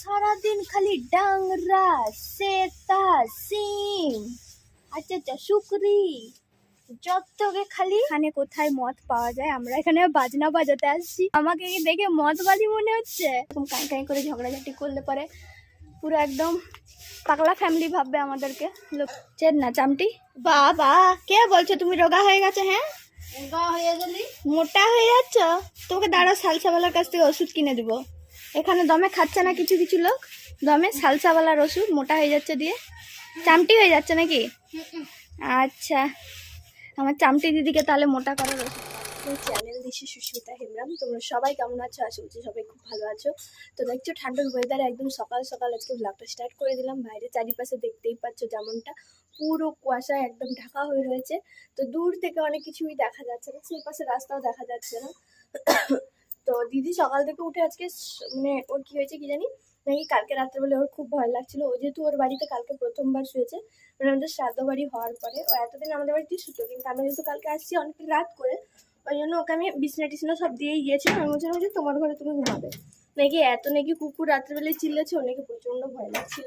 সারাদিন খালি ডাংরা সেতা সিম। আচ্ছা আচ্ছা শুকরি। যতকে খালি এখানে কোথায় মদ পাওয়া যায় আমরা এখানে বাজনা বাজাতে আসছি। আমাকে দেখে মদ বাজি মনে হচ্ছে? এরকম কাঁই কাঁই করে ঝগড়াঝাটি করলে পরে পুরো একদম পাগলা ফ্যামিলি ভাববে আমাদেরকে। লোক চেন না চামটি। বাবা কে বলছো তুমি রোগা হয়ে গেছে হ্যাঁ? রোগা হয়ে গেলি? মোটা হয়ে যাচ্ছ? তোকে দাঁড়া সালসাওয়ালার কাছ থেকে ওষুধ কিনে দিব। এখানে দমে খাচ্ছে না কিছু কিছু লোক। দমে সালসাওয়ালার ওষুধ মোটা হয়ে যাচ্ছে দিয়ে। চামটি হয়ে যাচ্ছে নাকি? আচ্ছা। আমার চামটি দিদিকে তাহলে মোটা করার ওষুধ চ্যানেল দিছি সুস্মিতা হেমরাম। তোমরা সবাই কেমন আছো? আশা করছি সবাই খুব ভালো আছো। তো দেখছ, ঠান্ডার ওয়েদারে একদম সকাল সকাল আজকে ব্লগটা স্টার্ট করে দিলাম। বাইরে চারিপাশে দেখতেই পাচ্ছ যেমনটা। পুরো কুয়াশায় একদম ঢাকা হয়ে রয়েছে। তো দূর থেকে অনেক কিছুই দেখা যাচ্ছে না। সেই পাশে রাস্তাও দেখা যাচ্ছে না। তো দিদি সকাল থেকে উঠে আজকে মানে ওর কি হয়েছে কি জানি? নাকি কালকে রাত্রেবেলা ওর খুব ভয় লাগছিল। ও যেহেতু ওর বাড়িতে কালকে প্রথমবার শুয়েছে মানে আমাদের শ্রাদ্ধ বাড়ি হওয়ার পরে। ও এতদিন আমাদের বাড়িতে শুতো কিন্তু আমি যেহেতু কালকে আসছি অনেক রাত করে, ওই জন্য ওকে আমি বিছনা টিছনা সব দিয়েই গিয়েছিলাম। আমি বলছিলাম যে তোমার ঘরে তুমি ঘুমাবে। নাকি এত নাকি কুকুর রাত্রেবেলায় চিল্লেছে ও নাকি প্রচণ্ড ভয় লাগছিল।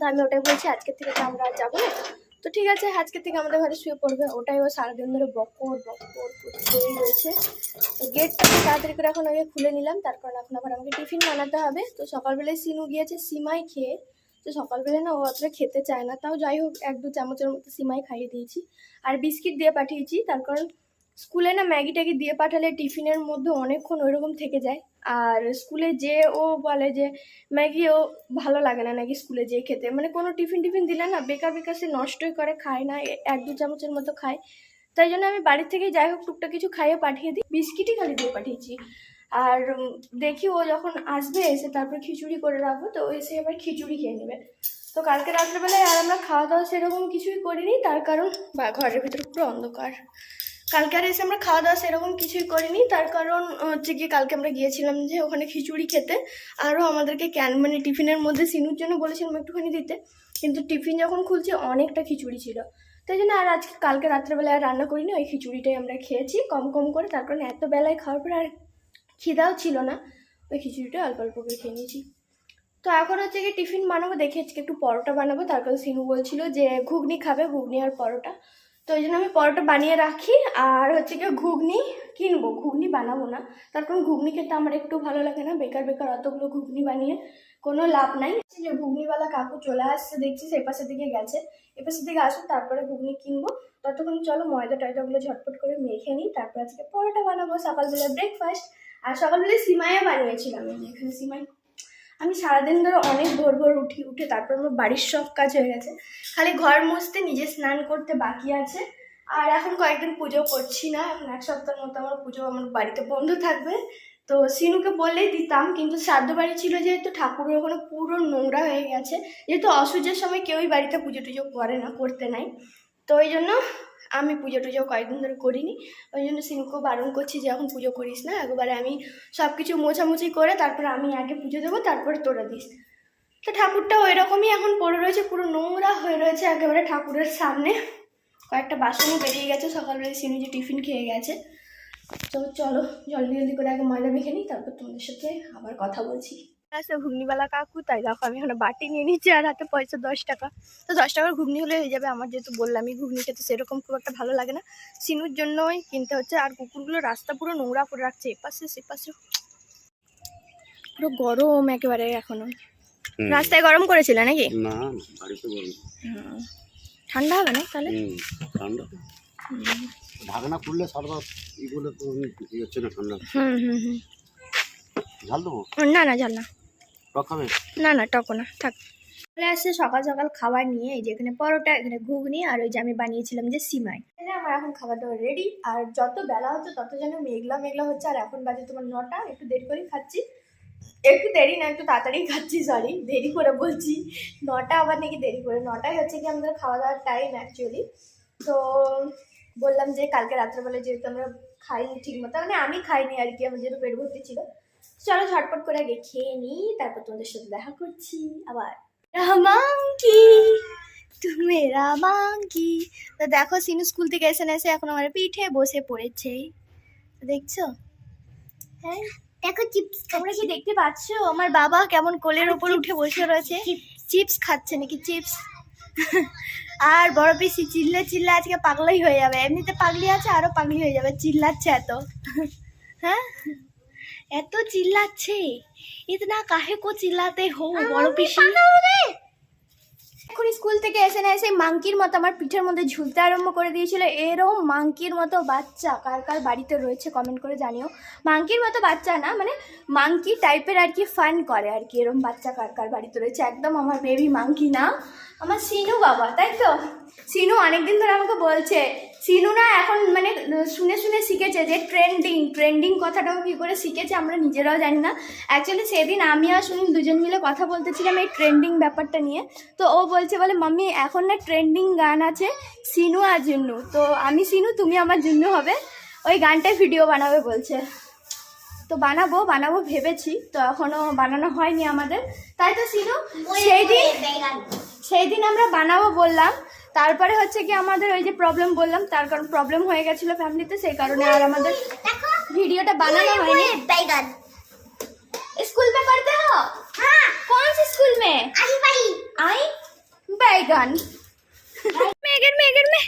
তো আমি ওটাই বলছি, আজকের থেকে তো আমরা যাব না। তো ঠিক আছে, আজকে থেকে আমাদের ঘরে শুয়ে পড়বে। ওটাই ও সারাদিন ধরে বকর বকর রয়েছে। তো গেটটা তাড়াতাড়ি করে এখন আগে খুলে নিলাম। তার কারণ এখন আবার আমাকে টিফিন বানাতে হবে। তো সকালবেলায় সিনু গিয়েছে সিমাই খেয়ে। তো সকালবেলায় না ও অতটা খেতে চায় না। তাও যাই হোক, এক দু চামচের মতো সিমাই খাইয়ে দিয়েছি। আর বিস্কিট দিয়ে পাঠিয়েছি। তার কারণ স্কুলে না ম্যাগি ট্যাগি দিয়ে পাঠালে টিফিনের মধ্যে অনেকক্ষণ ওইরকম থেকে যায়। আর স্কুলে যে ও বলে যে, ম্যাগি ও ভালো লাগে না নাকি স্কুলে যেয়ে খেতে? মানে কোনো টিফিন টিফিন দিলে না বেকার বেকার সে নষ্টই করে, খায় না এক দু চামচের মতো খায়। তাই জন্য আমি বাড়ির থেকেই যাই হোক টুকটাক কিছু খাইয়ে পাঠিয়ে দিই। বিস্কিটই খালি দিয়ে পাঠিয়েছি। আর দেখি ও যখন আসবে এসে তারপর খিচুড়ি করে রাখব, তো এসে এবার খিচুড়ি খেয়ে নেবে। তো কালকে রাত্রেবেলায় আর আমরা খাওয়া দাওয়া সেরকম কিছুই করিনি, তার কারণ বা ঘরের ভিতরে পুরো অন্ধকার। কালকে আর এসে আমরা খাওয়া দাওয়া সেরকম কিছুই করিনি। তার কারণ হচ্ছে কি কালকে আমরা গিয়েছিলাম যে ওখানে খিচুড়ি খেতে। আরও আমাদেরকে ক্যান মানে টিফিনের মধ্যে সিনুর জন্য বলেছিলাম একটুখানি দিতে। কিন্তু টিফিন যখন খুলছে অনেকটা খিচুড়ি ছিল। তাই জন্য আর আজকে কালকে রাত্রেবেলায় আর রান্না করিনি, ওই খিচুড়িটাই আমরা খেয়েছি কম কম করে। তার কারণ এত বেলায় খাওয়ার পরে আর খিদাও ছিল না। ওই খিচুড়িটা অল্প অল্প করে খেয়ে নিয়েছি। তো এখন হচ্ছে কি টিফিন বানাবো, দেখে আজকে একটু পরোটা বানাবো। তার কারণ সিনু বলছিল যে ঘুগনি খাবে, ঘুগনি আর পরোটা। তো ওই জন্য আমি পরোটা বানিয়ে রাখি, আর হচ্ছে কি ঘুগনি কিনবো। ঘুগনি বানাবো না। তার কারণ ঘুগনি খেতে আমার একটু ভালো লাগে না। বেকার বেকার অতগুলো ঘুগনি বানিয়ে কোনো লাভ নাই। যে ঘুগনিওয়ালা কাকু চলে আসছে দেখছি পাশের দিকে গেছে। এ পাশের দিকে আসুন, তারপরে ঘুগনি কিনবো। ততক্ষণ চলো ময়দা টয়দাগুলো ঝটপট করে মেখে নিই। তারপর আজকে পরোটা বানাবো। সকালবেলা ব্রেকফাস্ট আর সকালবেলা সিমাইও বানিয়েছিলাম। এখানে সিমাই আমি সারাদিন ধরে অনেক ভোর ভোর উঠি, উঠে তারপর আমার বাড়ির সব কাজ হয়ে গেছে। খালি ঘর মুছতে নিজে স্নান করতে বাকি আছে। আর এখন কয়েকদিন পুজো করছি না, এখন এক সপ্তাহের মতো আমার পুজো আমার বাড়িতে বন্ধ থাকবে। তো সিনুকে বললেই দিতাম, কিন্তু শ্রাদ্ধ বাড়ি ছিল যেহেতু ঠাকুরের ওখানে পুরো নোংরা হয়ে গেছে, যেহেতু অসুজের সময় কেউই বাড়িতে পুজো টুজো করে না, করতে নাই। তো ওই জন্য আমি পুজো টুজো কয়েকদিন ধরে করিনি, ওই জন্য সিনুকেও বারণ করছি যে এখন পুজো করিস না, একবারে আমি সব কিছু মোছামুছি করে তারপর আমি আগে পুজো দেবো, তারপরে তোরা দিস। তো ঠাকুরটা ওই রকমই এখন পড়ে রয়েছে, পুরো নোংরা হয়ে রয়েছে একেবারে ঠাকুরের সামনে। কয়েকটা বাসনও বেরিয়ে গেছে, সকালবেলা সিনু যে টিফিন খেয়ে গেছে। তো চলো, জলদি জলদি করে আগে ময়লা মেখে নিই, তারপর তোমাদের সাথে আবার কথা বলছি। আচ্ছা ঘুগনিওয়ালা কাকু তাই দেখো আমি এখন বাটি নিয়ে নিচ্ছি আর হাতে পয়সা দশ টাকা। তো দশ টাকার ঘুগনি হলে হয়ে যাবে আমার যেহেতু বললামই ঘুগনি খেতে সেরকম খুব একটা ভালো লাগে না। সিনুর জন্যই কিনতে হচ্ছে আর কুকুরগুলো রাস্তা পুরো নোংরা করে রাখছে এপাশে সেপাশে। পুরো গরম একেবারে এখনও। রাস্তায় গরম করেছিল নাকি? না না, বাড়িতে গরম। ঠান্ডা হবে না তাহলে? ঠান্ডা। ঢাকনা খুললে সারা এগুলো তো হচ্ছে না ঠান্ডা। হুম হুম হুম। ঝাল দেবো? না না জাল না। টক খাবে না না, টকো না, থাক। চলে আসছে সকাল সকাল খাবার নিয়ে, এই যে এখানে পরোটা, এখানে ঘুগনি, আর ওই যে আমি বানিয়েছিলাম যে সিমাই। আমার এখন খাবার দাবার রেডি আর যত বেলা হচ্ছে তত যেন মেঘলা মেঘলা হচ্ছে, আর এখন বাজে তোমার নটা, একটু দেরি করে খাচ্ছি। একটু দেরি না, একটু তাড়াতাড়ি খাচ্ছি সরি দেরি করে বলছি। নটা আবার নাকি দেরি করে নটায় হচ্ছে কি আমাদের খাওয়া দাওয়ার টাইম অ্যাকচুয়ালি তো বললাম যে কালকে রাত্রেবেলা যেহেতু আমরা খাইনি ঠিক মতো মানে আমি খাইনি আর কি, আমার যেহেতু পেট ভর্তি ছিল। চলো ঝটপট করে আগে খেয়ে নিই তারপর তোমাদের সাথে দেখা করছি আবার। রামাঙ্কি তুমি রামাঙ্কি তো দেখো সিনু স্কুল থেকে এসে না এসে এখন আমার পিঠে বসে পড়েছে। দেখছ? হ্যাঁ? দেখো চিপস তোমরা কি দেখতে পাচ্ছ? আমার বাবা কেমন কোলের ওপর উঠে বসে রয়েছে। চিপস খাচ্ছে নাকি? চিপস। আর বড় পিসি চিল্লে চিল্লে আজকে পাগলাই হয়ে যাবে। এমনিতে পাগলি আছে আরও পাগলি হয়ে যাবে। চিল্লাচ্ছে এত। হ্যাঁ? এত চিল্লাচ্ছে। ইতনা কাহে কো চিল্লাতে হো বড় পিসি। এখন স্কুল থেকে এসে না এসে মাংকির মতো আমার পিঠের মধ্যে ঝুলতে আরম্ভ করে দিয়েছিল। এরকম মাংকির মতো বাচ্চা কার কার বাড়িতে রয়েছে কমেন্ট করে জানিও। মাংকির মতো বাচ্চা না মানে মাংকি টাইপের আর কি ফান করে আর কি এরম বাচ্চা কার কার বাড়িতে রয়েছে। একদম আমার বেবি মাংকি না। আমার সিনু বাবা তাই তো? সিনু অনেকদিন ধরে আমাকে বলছে সিনু না এখন মানে শুনে শুনে শিখেছে যে ট্রেন্ডিং ট্রেন্ডিং কথাটাও কী করে শিখেছে আমরা নিজেরাও জানি না। অ্যাকচুয়ালি সেদিন আমি আর সুনীল দুজন মিলে কথা বলতেছিলাম এই ট্রেন্ডিং ব্যাপারটা নিয়ে। তো ও বলছে বলে মাম্মি এখন না ট্রেন্ডিং গান আছে সিনু আর জুন্নু। তো আমি সিনু তুমি আমার জুন্নু হবে। ওই গানটায় ভিডিও বানাবে বলছে। তো বানাবো বানাবো ভেবেছি। তো এখনও বানানো হয়নি আমাদের। তাই তো সিনু? সেই দিন সেই দিন আমরা বানাবো বললাম তারপরে হচ্ছে কি আমাদের ওই যে প্রবলেম বললাম তার কারণ প্রবলেম হয়ে গেছিল ফ্যামিলিতে সেই কারণে আর আমাদের ভিডিওটা বানানো হয়নি बैगन स्कूल में पढ़ते हो हाँ कौन से स्कूल में आई भाई आई बैगन मेगर मेगर में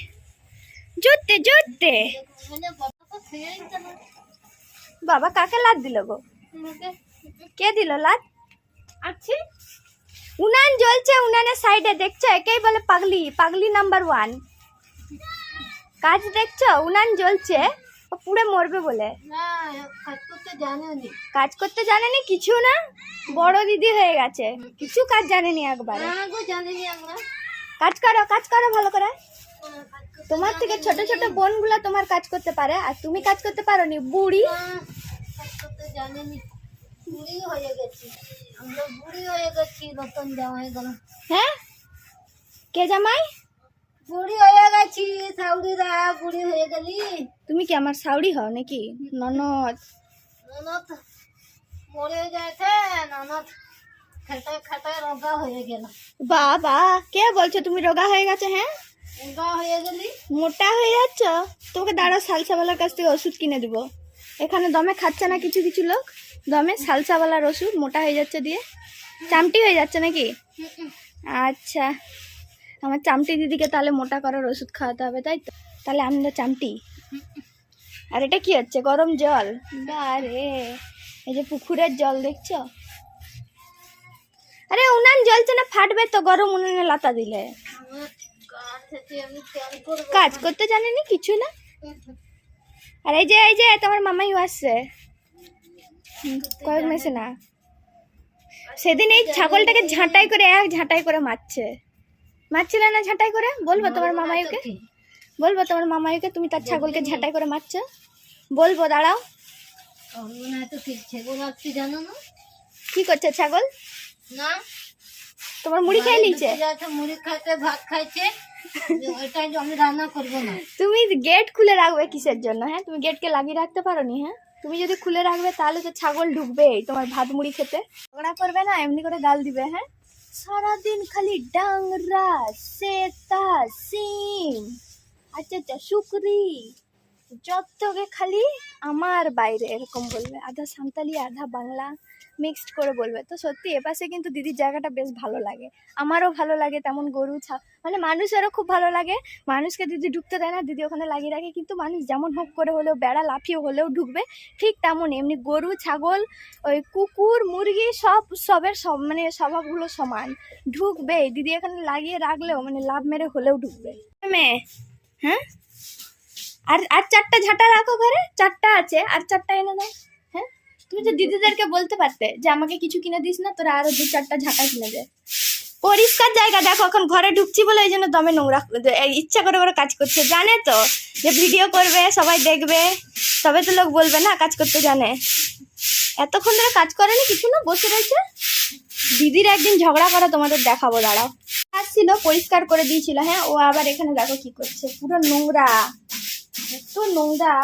জুততে জুততে मैंने पापा को खेल चला বাবা কাকে লাদ দিল গো मुझे কে দিল লাদ अच्छी উনান জ্বলছে উনানের সাইডে দেখছ? একেই বলে পাগলি পাগলি নাম্বার ওয়ান কাজ দেখছ? উনান জ্বলছে ও পুড়ে মরবে বলে। কাজ করতে জানেনি। কিছু না বড় দিদি হয়ে গেছে। কিছু কাজ জানেনি একবারে। কাজ করো কাজ করো ভালো করে। তোমার থেকে ছোট ছোট বোনগুলো তোমার কাজ করতে পারে আর তুমি কাজ করতে পারো নি বুড়ি কাজ করতে জানে বুড়ি হয়ে গেছি। বুড়ি হয়ে গেছি হ্যাঁ কে জামাই বুড়ি হয়ে গেছি সাউরিরা বুড়ি হয়ে গেলি তুমি কি আমার সাউরি হও নাকি? ননদ। ননদ মরে গেছে ননদ রোগা হয়ে কে বলছো তুমি রোগা হয়ে গেছে হ্যাঁ? রোগা হয়ে গেলি মোটা হয়ে যাচ্ছ সালসাওয়ালার কাছ থেকে ওষুধ কিনে দিব। এখানে দমে খাচ্ছে না কিছু কিছু লোক? দমে সালসাওয়ালার ওষুধ মোটা হয়ে যাচ্ছে দিয়ে। চামটি হয়ে যাচ্ছে নাকি? আচ্ছা। আমার চামটি দিদিকে তাহলে মোটা করার ওষুধ খাওয়াতে হবে, তাই তো? তাহলে আমরা চামটি। আর এটা কি হচ্ছে? গরম জল? আরে এই যে পুকুরের জল, দেখছ? আরে, উনান জলছে না, ফাটবে তো গরম উনানে লাতা দিলে। কাজ করতে জানেনি? কিছু না? আর এই যে এই যে, তোমার মামাইও আসছে। কয়েক মেসে না। সেদিন এই ছাগলটাকে ঝাঁটাই করে এক ঝাঁটাই করে মারছে। মারছিলে না ঝাঁটাই করে? বলব তোমার মামাইকে? বলব তোমার মামাইকে তুমি তার ছাগলকে ঝাঁটাই করে মারছো? বলব দাঁড়াও। কি করছে ছাগল? না। তোমার মুড়ি মুড়ি খাইতে ভাত খাইছে। আমি রান্না করব না। তুমি গেট খুলে রাখবে কিসের জন্য হ্যাঁ? তুমি গেটকে লাগিয়ে রাখতে পারো নি হ্যাঁ? তুমি যদি খুলে রাখবে, তাহলে তো ছাগল ঢুকবে তোমার ভাত মুড়ি খেতে। ঝগড়া করবে না, এমনি করে গাল দিবে হ্যাঁ? সারাদিন খালি ডাংরা, সেতা, সিম আচ্ছা আচ্ছা শুকরি যতকে খালি আমার বাইরে, এরকম বলবে। আধা সাঁওতালি, আধা বাংলা। মিক্সড করে বলবে। তো সত্যি এপাশে কিন্তু দিদির জায়গাটা বেশ ভালো লাগে। আমারও ভালো লাগে তেমন গরু ছা মানে মানুষেরও খুব ভালো লাগে। মানুষকে দিদি ঢুকতে দেয় না দিদি ওখানে লাগিয়ে রাখে। কিন্তু মানুষ যেমন হোক করে হলেও বেড়া লাফিয়ে হলেও ঢুকবে ঠিক তেমন এমনি গরু ছাগল ওই কুকুর মুরগি সব সবের সব মানে স্বভাবগুলো সমান। ঢুকবে দিদি এখানে লাগিয়ে রাখলেও মানে লাভ মেরে হলেও ঢুকবে। মেয়ে হ্যাঁ? আর আর চারটা ঝাঁটা রাখো ঘরে চারটা আছে আর চারটা এনে দাও। তুমি তো দিদিদেরকে বলতে পারতে যে আমাকে কিছু কিনে দিস না, তোরা আরও দু চারটা ঝাঁটা কিনে দে। পরিষ্কার জায়গা, দেখো এখন ঘরে ঢুকছি বলে এই জন্য দমে নোংরা ইচ্ছা করে করে কাজ করছে, জানে তো যে ভিডিও করবে, সবাই দেখবে, তবে তো লোক বলবে না কাজ করতে জানে। এতক্ষণ ধরে কাজ করেনি কিছু না, বসে রয়েছে? দিদির একদিন ঝগড়া করা তোমাদের দেখাবো, দাঁড়াও। আসছিল, পরিষ্কার করে দিয়েছিল হ্যাঁ ও আবার এখানে দেখো কি করছে, পুরো নোংরা, এত নোংরা।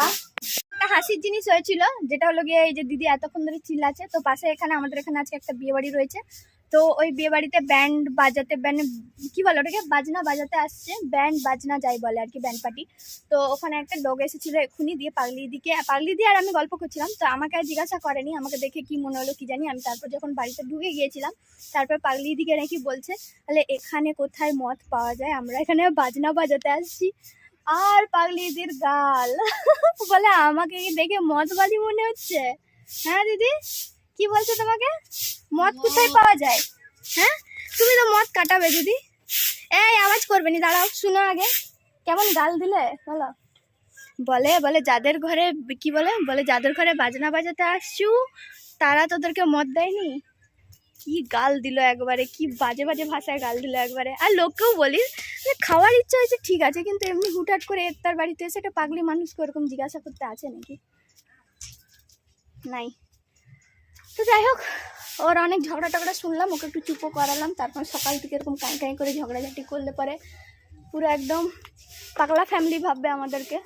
একটা হাসির জিনিস হয়েছিল, যেটা হলো গিয়ে এই যে দিদি এতক্ষণ ধরে চিল্লাচ্ছে তো পাশে এখানে আমাদের এখানে আজকে একটা বিয়ে বাড়ি রয়েছে। তো ওই বিয়ে বাড়িতে ব্যান্ড বাজাতে ব্যান্ড কি বলে ওটাকে? বাজনা বাজাতে আসছে ব্যান্ড বাজনা যাই বলে আর কি ব্যান্ড পার্টি তো ওখানে একটা লোক এসেছিল এক্ষুনি দিয়ে পাগলি দিকে পাগলি দিয়ে আর আমি গল্প করছিলাম, তো আমাকে আর জিজ্ঞাসা করেনি, আমাকে দেখে কি মনে হলো কি জানি, আমি তারপর যখন বাড়িতে ঢুকে গিয়েছিলাম, তারপর পাগলি দিকে নাকি বলছে, তাহলে এখানে কোথায় মদ পাওয়া যায়? আমরা এখানে বাজনা বাজাতে আসছি। আর পাগলিদির গাল। বলে আমাকে কি দেখে মদবাজি মনে হচ্ছে? হ্যাঁ দিদি? কি বলছে তোমাকে? মদ কোথায় পাওয়া যায়? হ্যাঁ? তুমি তো মদ কাটাবে দিদি। এই আওয়াজ করবে নি দাঁড়াও শুনো আগে। কেমন গাল দিলে? বলো। বলে বলে যাদের ঘরে কি বলে? বলে যাদের ঘরে বাজনা বাজাতে আসছু তারা তোদেরকে মদ দেয়নি? কি গাল দিল একবারে কি বাজে বাজে ভাষায় গাল দিল একবারে। আর লোককেও বলি যে খাওয়ার ইচ্ছা হয়েছে, ঠিক আছে, কিন্তু এমনি হুটহাট করে তার বাড়িতে এসে একটা পাগলি মানুষকে ওরকম জিজ্ঞাসা করতে আছে নাকি? নাই। তো যাই হোক, ওর অনেক ঝগড়া টগড়া শুনলাম, ওকে একটু চুপো করালাম, তারপর সকাল থেকে এরকম কাঁই কাঁই করে ঝগড়াঝাটি করলে পরে পুরো একদম পাগলা ফ্যামিলি ভাববে আমাদেরকে।